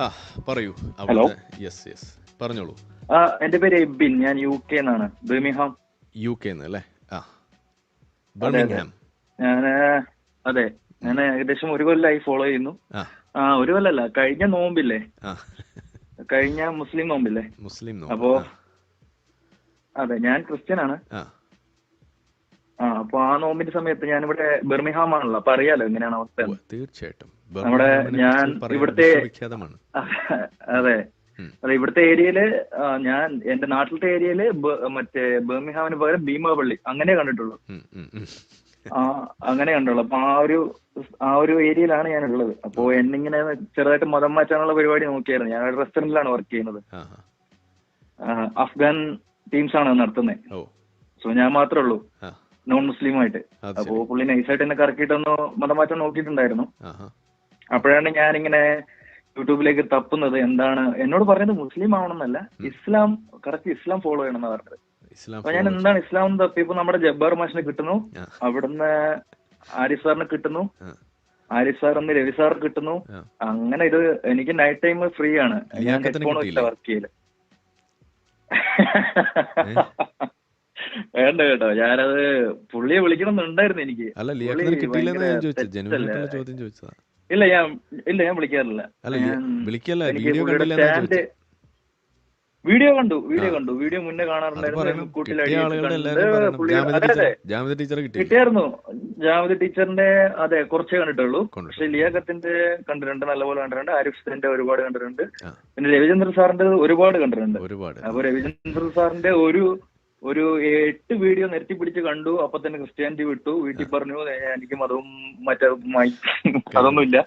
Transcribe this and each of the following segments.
ആ പറയൂ. Hello? Yes yes പറഞ്ഞോളൂ. എന്റെ പേര് എബിൻ. ഞാൻ യു കെ എന്നാണ് ബർമിഹാം യു കെ അല്ലേ ആ ബർമിംഗ്ഹാം. ഞാൻ അതെ. ഞാൻ ഏകദേശം ഒരു കൊല്ലമായി ഫോളോ ചെയ്യുന്നു. ആ. ഒരു കൊല്ലല്ല. കഴിഞ്ഞ നോമ്പില്ലേ? കഴിഞ്ഞ മുസ്ലിം നോമ്പില്ലേ? മുസ്ലിം നോമ്പ്. അപ്പോ അതെ ഞാൻ ക്രിസ്ത്യൻ ആണ് ആ. ആ അപ്പൊ ആ നോമ്പിന്റെ സമയത്ത് ഞാനിവിടെ ബെർമിഹാം ആണല്ലോ അപ്പൊ അറിയാലോ എങ്ങനെയാണ് അവസ്ഥ തീർച്ചയായിട്ടും. നമ്മുടെ ഞാൻ ഇവിടുത്തെ- അതെ. അതെ ഇവിടുത്തെ ഏരിയയിൽ ഞാൻ എന്റെ നാട്ടിലത്തെ ഏരിയയിൽ മറ്റേ ബേമിഹാമിന് പകരം ഭീമാപള്ളി അങ്ങനെ കണ്ടിട്ടുള്ളൂ. അങ്ങനെ കണ്ടുള്ളൂ അപ്പൊ ആ ഒരു ആ ഒരു ഏരിയയിലാണ് ഞാൻ ഉള്ളത് അപ്പോ എന്നിങ്ങനെ ചെറുതായിട്ട് മതം മാറ്റാനുള്ള പരിപാടി നോക്കിയായിരുന്നു. ഞാൻ ഒരു റെസ്റ്റോറന്റിലാണ് വർക്ക് ചെയ്യുന്നത്. അഫ്ഗാൻ ടീംസ് ആണ് നടത്തുന്നത് സോ ഞാൻ മാത്രമേ ഉള്ളൂ. നോൺ മുസ്ലിം ആയിട്ട് അപ്പോ പുള്ളി നൈസായിട്ട് എന്നെ കറക്കിയിട്ടൊന്ന് മതം മാറ്റം നോക്കിയിട്ടുണ്ടായിരുന്നു. അപ്പോഴാണ് ഇങ്ങനെ യൂട്യൂബിലേക്ക് തപ്പുന്നത് എന്താണ് എന്നോട് പറഞ്ഞത് മുസ്ലിം ആവണമെന്നല്ല ഇസ്ലാം കറക്റ്റ് ഇസ്ലാം ഫോളോ ചെയ്യണം എന്നാ പറഞ്ഞത്. അപ്പൊ ഞാൻ എന്താണ് ഇസ്ലാം തപ്പി തപ്പിയപ്പോ നമ്മുടെ ജബ്ബാർ മാഷിനെ കിട്ടുന്നു. അവിടുന്ന് ആരിഫ് സാറിനെ കിട്ടുന്നു. ആരിഫ് സാർ ഒന്ന് രവി സാർ കിട്ടുന്നു. അങ്ങനെ ഇത് എനിക്ക് നൈറ്റ് ടൈം ഫ്രീ ആണ്. ഞാൻ വർക്ക് ചെയ്യൽ. വേണ്ട കേട്ടോ ഞാനത് പുള്ളിയെ വിളിക്കണം എന്നുണ്ടായിരുന്നു എനിക്ക് ഇല്ല ഞാൻ ഇല്ല ഞാൻ വിളിക്കാറില്ല. വിളിക്കല്ല വീഡിയോ കണ്ടില്ല വീഡിയോ കണ്ടു വീഡിയോ കണ്ടു. വീഡിയോ മുന്നേ കാണാറുണ്ടായിരുന്നു. കിട്ടിയായിരുന്നു. ജാമതി ടീച്ചറിന്റെ അതെ കുറച്ചേ കണ്ടിട്ടുള്ളൂ. പക്ഷെ ലിയാഖത്തിന്റെ കണ്ടിട്ടുണ്ട് നല്ലപോലെ കണ്ടിട്ടുണ്ട്. ആരിഫ് സിന്റെ ഒരുപാട് കണ്ടിട്ടുണ്ട്. പിന്നെ രവിചന്ദ്രൻ സാറിന്റെ ഒരുപാട് കണ്ടിട്ടുണ്ട്. ഒരുപാട്. അപ്പൊ രവിചന്ദ്രൻ സാറിന്റെ ഒരു ഒരു എട്ട് വീഡിയോ നിരത്തി പിടിച്ച് കണ്ടു. അപ്പൊ തന്നെ ക്രിസ്ത്യാനിറ്റി വിട്ടു. വീട്ടിൽ പറഞ്ഞു "ഏ, എനിക്ക് മതവും മറ്റേ അതൊന്നുമില്ല.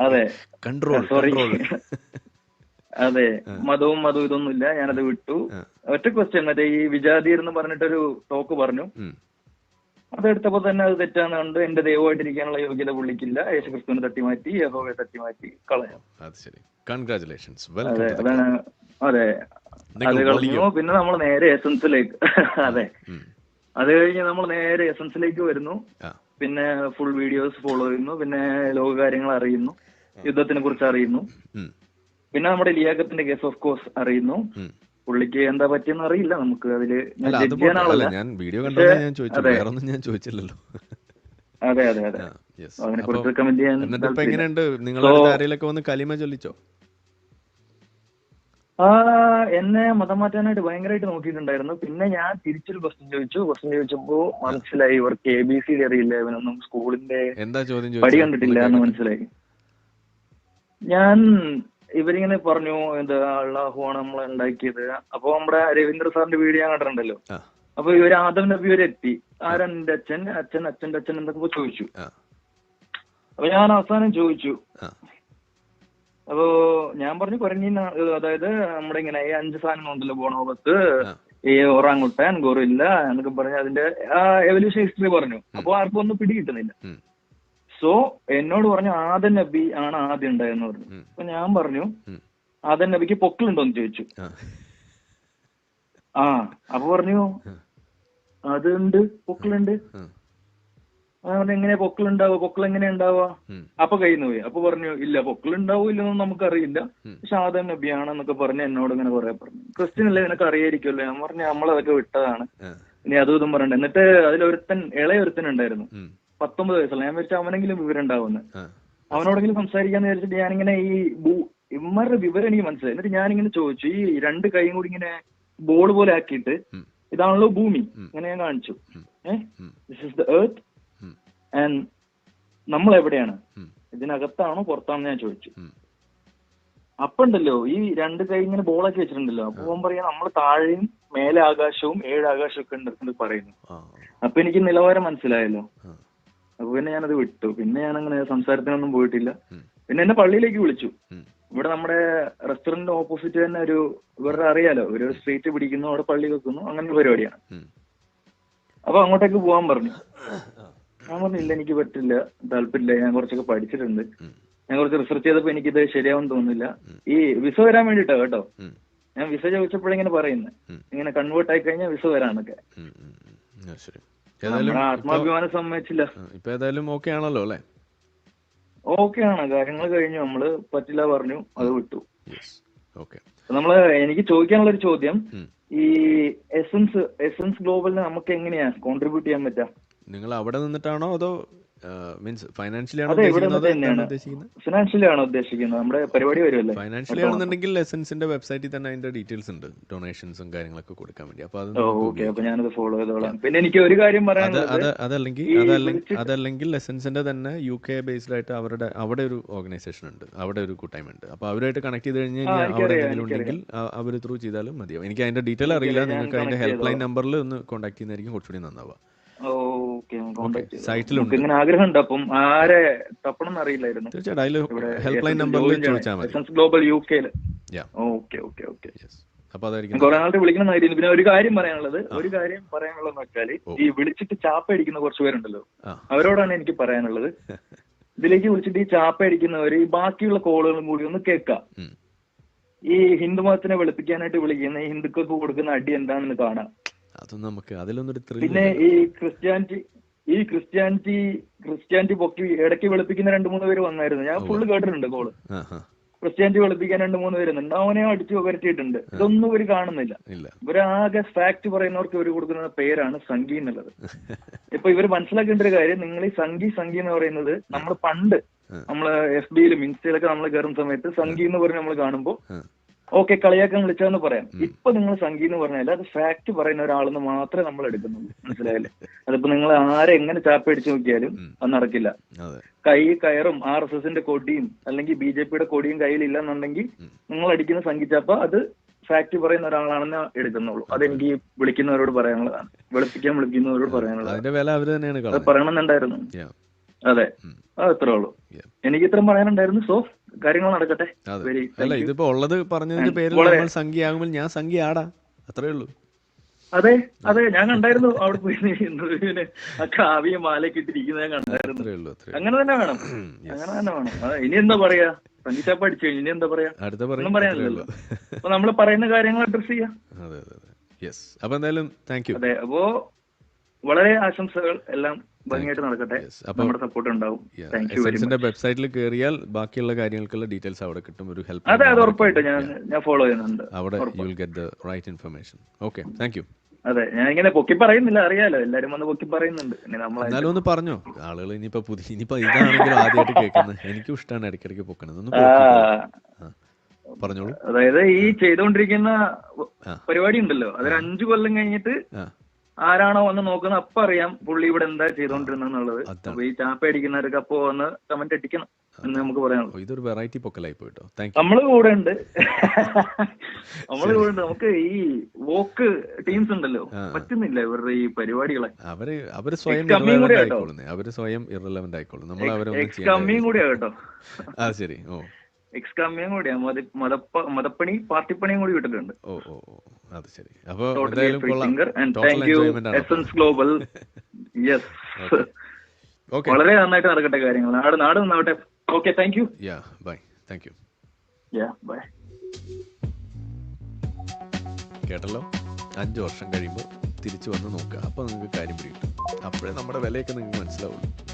അതെ. സോറി അതെ. മതവും മതവും ഇതൊന്നുമില്ല. ഞാനത് വിട്ടു. ഒറ്റ ക്വസ്റ്റ്യൻ മറ്റേ ഈ വിജാതീർ എന്ന് പറഞ്ഞിട്ടൊരു ടോക്ക് പറഞ്ഞു. അതെടുത്തപ്പോ തന്നെ അത് തെറ്റാന്ന് കണ്ട് എന്റെ ദൈവമായിട്ടിരിക്കാനുള്ള യോഗ്യത പുള്ളിക്കില്ല. യേശു ക്രിസ്തുവിനെ തട്ടിമാറ്റി യഹോവയെ തട്ടി മാറ്റി കളയാം. അത് ശരി. കൺഗ്രാചുലേഷൻസ് അതെ. അതെ കളഞ്ഞു പിന്നെ നമ്മൾ നേരെ എസൻസിലേക്ക്. അതെ. അത് കഴിഞ്ഞ് നമ്മൾ നേരെ എസൻസിലേക്ക് വരുന്നു. പിന്നെ ഫുൾ വീഡിയോസ് ഫോളോ ചെയ്യുന്നു. പിന്നെ ലോക കാര്യങ്ങൾ അറിയുന്നു യുദ്ധത്തിനെ കുറിച്ച് അറിയുന്നു. പിന്നെ നമ്മുടെ ലിയാഖത്തിന്റെ കേസ് ഓഫ് കോഴ്സ് അറിയുന്നു. പുള്ളിക്ക് എന്താ പറ്റിയെന്ന് അറിയില്ല നമുക്ക്. അതിൽ ഞാൻ വീഡിയോ ഞാൻ ചോദിച്ചു. ഞാൻ ചോദിച്ചില്ലല്ലോ. അതെ അതെ അതെ. അതിനെ കുറിച്ച് കമന്റ് ചെയ്യാൻ. എങ്ങനെയുണ്ട്? നിങ്ങളുടെ വന്ന് കലിമ ചൊല്ലിച്ചോ? എന്നെ മതം മാറ്റാനായിട്ട് ഭയങ്കരമായിട്ട് നോക്കിയിട്ടുണ്ടായിരുന്നു. പിന്നെ ഞാൻ തിരിച്ചൊരു ക്വസ്റ്റ്യൻ ചോദിച്ചു. ക്വസ്റ്റ്യൻ ചോദിച്ചപ്പോ മനസ്സിലായി ഇവർക്ക് എ ബി സി ഡി അറിയില്ല. ഇവനൊന്നും സ്കൂളിന്റെ എന്താ ചോദ്യം പടി? കണ്ടിട്ടില്ല എന്ന് മനസ്സിലായി. ഞാൻ ഇവരിങ്ങനെ പറഞ്ഞു എന്താ അള്ളാഹുവാണ് നമ്മളെ ഉണ്ടാക്കിയത്. അപ്പൊ നമ്മുടെ രവീന്ദ്ര സാറിന്റെ വീഡിയോ ഞാൻ കണ്ടിട്ടുണ്ടല്ലോ. അപ്പൊ ഇവർ ആദം നബി വരെ എത്തി. ആരാണ് എന്റെ അച്ഛൻ അച്ഛൻ അച്ഛന്റെ അച്ഛൻ എന്തൊക്കെ ചോദിച്ചു. അപ്പൊ ഞാൻ അവസാനം ചോദിച്ചു. അപ്പോ ഞാൻ പറഞ്ഞു കുരങ്ങി അതായത് നമ്മുടെ ഇങ്ങനെ ഈ അഞ്ച് സാധനങ്ങൾ ഉണ്ടല്ലോ ബോണോബത്ത്. ഈ ഒറാങ്ങുട്ടാൻ ഗോറില്ല എന്നൊക്കെ പറഞ്ഞ് അതിന്റെ എവല്യൂഷൻ ഹിസ്റ്ററി പറഞ്ഞു. അപ്പൊ ആർക്കും ഒന്നും പിടികിട്ടുന്നില്ല. സോ എന്നോട് പറഞ്ഞു ആദൻ നബി ആണ് ആദ്യം ഉണ്ടായെന്ന് പറഞ്ഞു. അപ്പൊ ഞാൻ പറഞ്ഞു. ആദൻ നബിക്ക് പൊക്കിളുണ്ടോ എന്ന് ചോദിച്ചു. ആ, അപ്പൊ പറഞ്ഞു. അതുണ്ട് പൊക്കിളുണ്ട് ഉം, ഞാൻ പറഞ്ഞു എങ്ങനെയാ പൊക്കിളുണ്ടാവുക? പൊക്കിൾ എങ്ങനെയാ ഉണ്ടാവുക? അപ്പൊ കയ്യിൽ പോയി. അപ്പൊ പറഞ്ഞു ഇല്ല പൊക്കിളുണ്ടാവോ ഇല്ലെന്ന് നമുക്കറിയില്ല. പക്ഷെ ആദം നബിയാണെന്നൊക്കെ പറഞ്ഞ് എന്നോട് ഇങ്ങനെ കുറെ പറഞ്ഞു. ക്രിസ്ത്യൻ അല്ലേ നിനക്ക് അറിയായിരിക്കുമല്ലോ ഞാൻ പറഞ്ഞു നമ്മളതൊക്കെ വിട്ടതാണ്. ഇനി അതും ഇതും പറഞ്ഞു എന്നിട്ട് അതിലൊരുത്തൻ ഇളയൊരുത്തൻ ഉണ്ടായിരുന്നു. പത്തൊമ്പത് വയസ്സുള്ള. ഞാൻ വിചാരിച്ചു അവനെങ്കിലും വിവരം ഉണ്ടാവുന്നു അവനോടെങ്കിലും സംസാരിക്കാന്ന് വിചാരിച്ചിട്ട് ഞാനിങ്ങനെ ഈ ഭൂ- ഇമ്മരുടെ വിവരം എനിക്ക് മനസ്സിലായി. എന്നിട്ട് ഞാനിങ്ങനെ ചോദിച്ചു. ഈ രണ്ട് കൈയും കൂടി ഇങ്ങനെ ബോൾ പോലെ ആക്കിയിട്ട് ഇതാണല്ലോ ഭൂമി. അങ്ങനെ ഇങ്ങനെ ഞാൻ കാണിച്ചു. Eh this is the earth and നമ്മൾ എവിടെയാണ് ഇതിനകത്താണോ പുറത്താണോ ഞാൻ ചോദിച്ചു. അപ്പുണ്ടല്ലോ ഈ രണ്ട് കൈ ഇങ്ങനെ ബോളൊക്കെ വെച്ചിട്ടുണ്ടല്ലോ. അപ്പൊ പറയാ നമ്മൾ താഴെയും മേലെ ആകാശവും ഏഴ് ആകാശവും ഒക്കെ ഉണ്ട് എന്ന് പറയുന്നു അപ്പൊ എനിക്ക് നിലവാരം മനസ്സിലായല്ലോ. അപ്പൊ പിന്നെ ഞാനത് വിട്ടു. പിന്നെ ഞാൻ അങ്ങനെ സംസാരത്തിനൊന്നും പോയിട്ടില്ല. പിന്നെ എന്നെ പള്ളിയിലേക്ക് വിളിച്ചു. ഇവിടെ നമ്മുടെ റെസ്റ്റോറന്റ് ഓപ്പോസിറ്റ് തന്നെ ഒരു ഇവരുടെ അറിയാലോ ഒരു സ്ട്രീറ്റ് പിടിക്കുന്നു അവിടെ പള്ളി വെക്കുന്നു അങ്ങനെ പരിപാടിയാണ്. അപ്പൊ അങ്ങോട്ടേക്ക് പോവാൻ പറഞ്ഞു. ഞാൻ പറഞ്ഞു ഇല്ല എനിക്ക് പറ്റില്ല താല്പര്യമില്ല. ഞാൻ കുറച്ചൊക്കെ പഠിച്ചിട്ടുണ്ട്. ഞാൻ കുറച്ച് റിസർച്ച് ചെയ്തപ്പോ ഇത് ശരിയാവും തോന്നുന്നില്ല. ഈ വിസ വരാൻ വേണ്ടിട്ടാ കേട്ടോ. ഞാൻ വിസ ചോദിച്ചപ്പോഴിങ്ങനെ പറയുന്നത് പറയുന്നു. ഇങ്ങനെ കൺവേർട്ട് ആയി കഴിഞ്ഞാൽ വിസ ഇപ്പൊ ആത്മാഭിമാനം സമ്മതിച്ചില്ല. ഇപ്പൊ ഏതായാലും ഓക്കെ ആണല്ലോ അല്ലേ? ഓക്കെ ആണ്. കാര്യങ്ങൾ കഴിഞ്ഞു. നമ്മൾ പറ്റില്ല പറഞ്ഞു. അത് വിട്ടു. നമ്മൾ എനിക്ക് ചോദിക്കാനുള്ള ഒരു ചോദ്യം ഈ എസൻസ് എസൻസ് ഗ്ലോബലിന് നമുക്ക് എങ്ങനെയാ കോൺട്രിബ്യൂട്ട് ചെയ്യാൻ പറ്റാ? നിങ്ങൾ അവിടെ നിന്നിട്ടാണോ അതോ മീൻസ് ഫൈനാൻഷ്യലി ആണോ ഫിനാൻഷ്യലി ആണോ ഉദ്ദേശിക്കുന്നത്? നമ്മുടെ പരിപാടി വരുമല്ലേ? ഫൈനാൻഷ്യലി ആണെന്നുണ്ടെങ്കിൽ ലെസൻസിന്റെ വെബ്സൈറ്റിൽ തന്നെ അതിന്റെ ഡീറ്റെയിൽസ് ഉണ്ട്. ഡൊണേഷൻസും കാര്യങ്ങളൊക്കെ കൊടുക്കാൻ വേണ്ടി. അപ്പൊ അത് ഓക്കെ അപ്പൊ ഞാനത് ഫോളോ ചെയ്തോളാം. പിന്നെ എനിക്ക് ഒരു കാര്യം പറയാനുള്ളത് അതല്ലെങ്കിൽ അതല്ലെങ്കിൽ അതല്ലെങ്കിൽ ലെസൻസിന്റെ തന്നെ യു കെ ബേസ്ഡ് ആയിട്ട് അവരുടെ അവിടെ ഒരു ഓർഗനൈസേഷൻ ഉണ്ട്. അവിടെ ഒരു കൂട്ടായ്മ ഉണ്ട് അപ്പൊ അവരുമായിട്ട് കണക്ട് ചെയ്ത് കഴിഞ്ഞ് കഴിഞ്ഞാൽ അവിടെ എന്തെങ്കിലും ഉണ്ടെങ്കിൽ അവർ ത്രൂ ചെയ്താലും മതിയാവും. എനിക്ക് അതിന്റെ ഡീറ്റെയിൽ അറിയില്ല. നിങ്ങൾക്ക് അതിന്റെ ഹെൽപ്പ് ലൈൻ നമ്പറിൽ ഒന്ന് കോൺടാക്ട് ചെയ്യുന്നതായിരിക്കും. കുറച്ചുകൂടി നന്നാവുക. സൈറ്റിലുണ്ട്. ഇങ്ങനെ ആഗ്രഹമുണ്ട്. അപ്പം ആരെ തപ്പണം അറിയില്ലായിരുന്നു. തീർച്ചയായിട്ടും. Global U. കെയിൽ ഓക്കെ ഓക്കെ. ഓക്കെ കുറെ നാളത്തെ വിളിക്കണമെന്നായിരുന്നു പിന്നെ ഒരു കാര്യം പറയാനുള്ളത്. ഒരു കാര്യം പറയാനുള്ളതെന്ന് വെച്ചാൽ ഈ വിളിച്ചിട്ട് ചാപ്പ അടിക്കുന്ന കുറച്ച് പേരുണ്ടല്ലോ. അവരോടാണ് എനിക്ക് പറയാനുള്ളത്. ഇതിലേക്ക് വിളിച്ചിട്ട് ഈ ചാപ്പ അടിക്കുന്നവര് ഈ ബാക്കിയുള്ള കോളുകളും കൂടി ഒന്ന് കേൾക്കാം. ഈ ഹിന്ദു മതത്തിനെ വെളുപ്പിക്കാനായിട്ട് വിളിക്കുന്ന ഈ ഹിന്ദുക്കൾക്ക് കൊടുക്കുന്ന അടി എന്താണെന്ന് കാണാം. അതൊന്നും നമുക്ക് അതിലൊന്നും പിന്നെ ഈ ക്രിസ്ത്യാനിറ്റി ഈ ക്രിസ്ത്യാനിറ്റി ക്രിസ്ത്യാനിറ്റി പൊക്കി ഇടയ്ക്ക് വെളുപ്പിക്കുന്ന രണ്ട് മൂന്ന് പേര് വന്നായിരുന്നു. ഞാൻ ഫുള്ള് കേട്ടിട്ടുണ്ട് കോൾ. ക്രിസ്ത്യാനിറ്റി വെളുപ്പിക്കാൻ രണ്ട് മൂന്ന് പേരുന്നുണ്ട് അവനെ അടിച്ചു വരട്ടിയിട്ടുണ്ട് ഇതൊന്നും ഇവർ കാണുന്നില്ല. ഇവരാകെ ഫാക്ട് പറയുന്നവർക്ക് ഇവർ കൊടുക്കുന്ന പേരാണ് സംഗി എന്നുള്ളത്. ഇപ്പൊ ഇവർ മനസ്സിലാക്കേണ്ട ഒരു കാര്യം നിങ്ങൾ ഈ സംഗി സംഗി എന്ന് പറയുന്നത് നമ്മൾ പണ്ട് നമ്മൾ എഫ് ബിയിലും ഇൻസ്റ്റയിലൊക്കെ നമ്മൾ കയറുന്ന സമയത്ത് സംഗി എന്ന് പറഞ്ഞ് നമ്മൾ കാണുമ്പോൾ. ഓക്കെ കളിയാക്കാൻ വിളിച്ചതെന്ന് പറയാം. ഇപ്പൊ നിങ്ങൾ സംഗീ എന്ന് പറഞ്ഞാൽ അത് ഫാക്ട് പറയുന്ന ഒരാളെന്ന് മാത്രമേ നമ്മൾ എടുക്കുന്നുള്ളൂ. മനസ്സിലായല്ലേ? അതിപ്പോ നിങ്ങൾ ആരെ എങ്ങനെ ചാപ്പ അടിച്ചു നോക്കിയാലും അത് നടക്കില്ല. കൈ കയറും ആർ എസ് എസിന്റെ കൊടിയും അല്ലെങ്കിൽ ബി ജെ പിയുടെ കൊടിയും കയ്യിൽ ഇല്ലെന്നുണ്ടെങ്കിൽ നിങ്ങൾ അടിക്കുന്ന സംഗീച്ചാപ്പ അത് ഫാക്ട് പറയുന്ന ഒരാളാണെന്ന് എടുക്കുന്നുള്ളൂ. അതെനിക്ക് വിളിക്കുന്നവരോട് പറയാനുള്ളതാണ്. വെളുപ്പിക്കാൻ വിളിക്കുന്നവരോട് പറയാനുള്ളതാണ്. അത് പറയണമെന്നുണ്ടായിരുന്നു. അതെ. അതത്രേ ഉള്ളൂ. എനിക്ക് ഇത്രയും പറയാനുണ്ടായിരുന്നു. സോ കാര്യങ്ങൾ നടക്കട്ടെ. അല്ല ഇതിപ്പോ ഉള്ളത് പറഞ്ഞതിന്റെ പേരിൽ നമ്മൾ സംഖ്യയാകുമ്പോൾ ഞാൻ സംഖ്യ ആടാ അത്രേ ഉള്ളൂ. അതെ അതെ. ഞാൻ കണ്ടായിരുന്നു അവിടെ പോയി ഇന്റർവ്യൂവിന് ആ കാവ്യ മാലയൊക്കെ ഇട്ടിരിക്കുന്നത് ഞാൻ കണ്ടായിരുന്നു. അങ്ങനെ തന്നെ വേണം. അങ്ങനെ തന്നെ വേണം. ഇനി എന്താ പറയാ? സംഗീത അടിച്ചു കഴിഞ്ഞു. ഇനി എന്താ പറയാ? ഒന്നും പറയും പറയാനില്ലല്ലോ. അപ്പൊ നമ്മൾ പറയുന്ന കാര്യങ്ങൾ അഡ്രസ് ചെയ്യാം. അപ്പൊ എന്തായാലും താങ്ക് യു അതെ അപ്പോ വളരെ ആശംസകൾ. എല്ലാം ഭംഗിയായിട്ട് നടക്കട്ടെ. നമ്മുടെ സപ്പോർട്ട് ഉണ്ടാവും വെബ്സൈറ്റിൽ കയറിയാൽ ബാക്കിയുള്ള കാര്യങ്ങൾക്കുള്ള ഡീറ്റെയിൽസ് അവിടെ കിട്ടും. ഒരു ഹെൽപ്പ് അതെ അത് ഉറപ്പായിട്ടും. ഞാൻ ഞാൻ ഫോളോ ചെയ്യുന്നുണ്ട്. അവിടെ you will get the right information okay thank you അതെ ഞാൻ ഇങ്ങനെ പൊക്കി പറയുന്നില്ല. അറിയാലോ. എല്ലാരും വന്ന് പൊക്കി പറയുന്നുണ്ട്. എന്നാലും ഒന്ന് പറഞ്ഞോ. ആളുകൾ ഇനിയിപ്പോ പുതിയ ഇനിയിപ്പോ ഇതാണെങ്കിലും ആദ്യമായിട്ട് കേൾക്കുന്നത്. എനിക്കും ഇഷ്ടമാണ് ഇടയ്ക്കിടയ്ക്ക് പൊക്കണത് ഒന്ന്. പറഞ്ഞോളൂ. അതായത് ഈ ചെയ്തുകൊണ്ടിരിക്കുന്ന പരിപാടി ഉണ്ടല്ലോ. അതൊരു അഞ്ചു കൊല്ലം കഴിഞ്ഞിട്ട് ആരാണോ വന്ന് നോക്കുന്നത് അപ്പൊ അറിയാം പുള്ളി ഇവിടെ എന്താ ചെയ്തോണ്ടിരുന്നത് എന്നുള്ളത്. അപ്പൊ ഈ ചാപ്പ അടിക്കുന്നവർക്ക് അപ്പൊ വന്ന് കമന്റ് അടിക്കണം എന്ന് നമുക്ക് ഓ, ഇതൊരു വെറൈറ്റി പൊക്കലായി പോയിട്ടോ നമ്മൾ കൂടെ ഉണ്ട്. നമ്മൾ കൂടെ ഉണ്ട്. നമുക്ക് ഈ വോക്ക് ടീംസ് ഉണ്ടല്ലോ. പറ്റുന്നില്ല ഇവരുടെ ഈ പരിപാടികളെ. അവർ അവർ സ്വയം അവർ സ്വയം ഇറലവന്റ് ആയിക്കോളും. നമ്മൾ ചെയ്യാൻ കമ്മിയും കൂടിയാ കേട്ടോ. ആ ശരി. ഓ. എക്സ് കമ്മിയും കൂടിയാ. മത- മതപ്പ- മതപ്പണി പാർട്ടിപ്പണിയും കൂടി വിട്ടിട്ടുണ്ട്. ഓ ഓ അത് ശരി. അപ്പൊ thank you essence global yes വളരെ നന്നായിട്ട് നടക്കട്ടെ കാര്യങ്ങൾ നാട് നാട് നന്നാവട്ടെ. Okay thank you yeah bye thank you yeah bye കേട്ടല്ലോ? അഞ്ച് വർഷം കഴിയുമ്പോൾ തിരിച്ചു വന്ന് നോക്കുക. അപ്പോൾ നിങ്ങൾക്ക് കാര്യം പിടിക്കും അപ്പോഴേ നമ്മുടെ വിലയൊക്കെ നിങ്ങൾക്ക് മനസ്സിലാവുള്ളൂ.